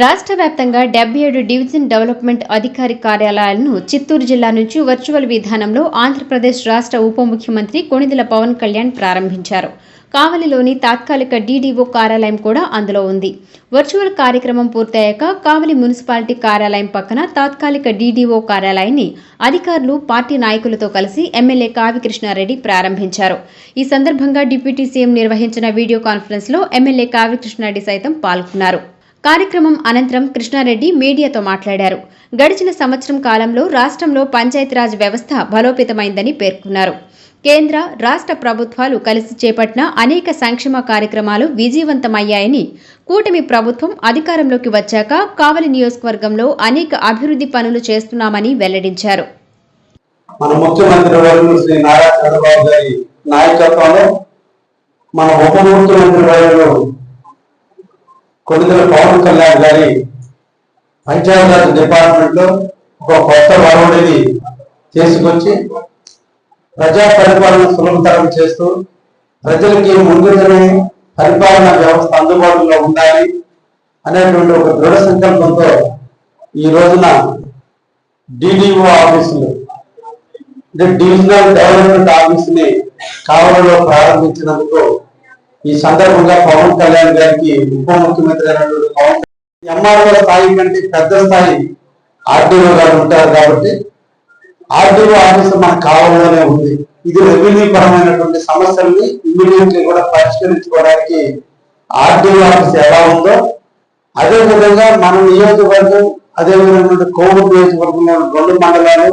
రాష్ట్ర వ్యాప్తంగా డెబ్బై ఏడు డివిజన్ డెవలప్మెంట్ అధికారి కార్యాలయాలను చిత్తూరు జిల్లా నుంచి వర్చువల్ విధానంలో ఆంధ్రప్రదేశ్ రాష్ట్ర ఉప ముఖ్యమంత్రి కొణిదెల పవన్ కళ్యాణ్ ప్రారంభించారు. కావలిలోని తాత్కాలిక డీడీఓ కార్యాలయం కూడా అందులో ఉంది. వర్చువల్ కార్యక్రమం పూర్తయ్యాక కావలి మున్సిపాలిటీ కార్యాలయం పక్కన తాత్కాలిక డీడీఓ కార్యాలయాన్ని అధికారులు పార్టీ నాయకులతో కలిసి ఎమ్మెల్యే కావికృష్ణారెడ్డి ప్రారంభించారు. ఈ సందర్భంగా డిప్యూటీ సీఎం నిర్వహించిన వీడియో కాన్ఫరెన్స్లో ఎమ్మెల్యే కావ్యకృష్ణారెడ్డి సైతం పాల్గొన్నారు. కార్యక్రమం అనంతరం కృష్ణారెడ్డి మీడియాతో మాట్లాడారు. గడిచిన సంవత్సరం కాలంలో రాష్ట్రంలో పంచాయతీరాజ్ వ్యవస్థ బలోపేతమైందని పేర్కొన్నారు. కేంద్ర రాష్ట్ర ప్రభుత్వాలు కలిసి చేపట్టిన అనేక సంక్షేమ కార్యక్రమాలు విజయవంతమయ్యాయని కూటమి ప్రభుత్వం అధికారంలోకి వచ్చాక కావలి నియోజకవర్గంలో అనేక అభివృద్ధి పనులు చేస్తున్నామని వెల్లడించారు. మన ముఖ్యమంత్రి శ్రీ నారా చంద్రబాబు గారి నాయకత్వంలో మన ఉప ముఖ్యమంత్రి కొడుదల పవన్ కళ్యాణ్ గారి పంచాయతీరాజ్ డిపార్ట్మెంట్లో ఒక కొత్త వరవడిని తీసుకొచ్చి ప్రజా పరిపాలన సులభతరం చేస్తూ ప్రజలకి ముందుగానే పరిపాలన వ్యవస్థ అందుబాటులో ఉండాలి అనేటువంటి ఒక దృఢ సంకల్పంతో ఈ రోజున డిడిఓ ఆఫీసులు డివిజనల్ డెవలప్మెంట్ ఆఫీస్ని ప్రారంభించినందుకు ఈ సందర్భంగా పవన్ కళ్యాణ్ గారికి ఉప ముఖ్యమంత్రి పవన్ ఎంఆర్ఓ స్థాయి కంటే పెద్ద స్థాయి ఆర్డీఓ గారు ఉంటారు కాబట్టి ఆర్డీఓ ఆఫీసర్ మనకు కావాలనే ఉంది. ఇది రెవెన్యూ పరమైనటువంటి సమస్యల్ని ఇమ్మీడియట్లీ కూడా పరిష్కరించుకోవడానికి ఆర్డీఓ ఆఫీస్ ఎలా ఉందో అదే విధంగా మన నియోజకవర్గం అదే విధంగా కోవిడ్ నియోజకవర్గంలో రెండు మండలాలు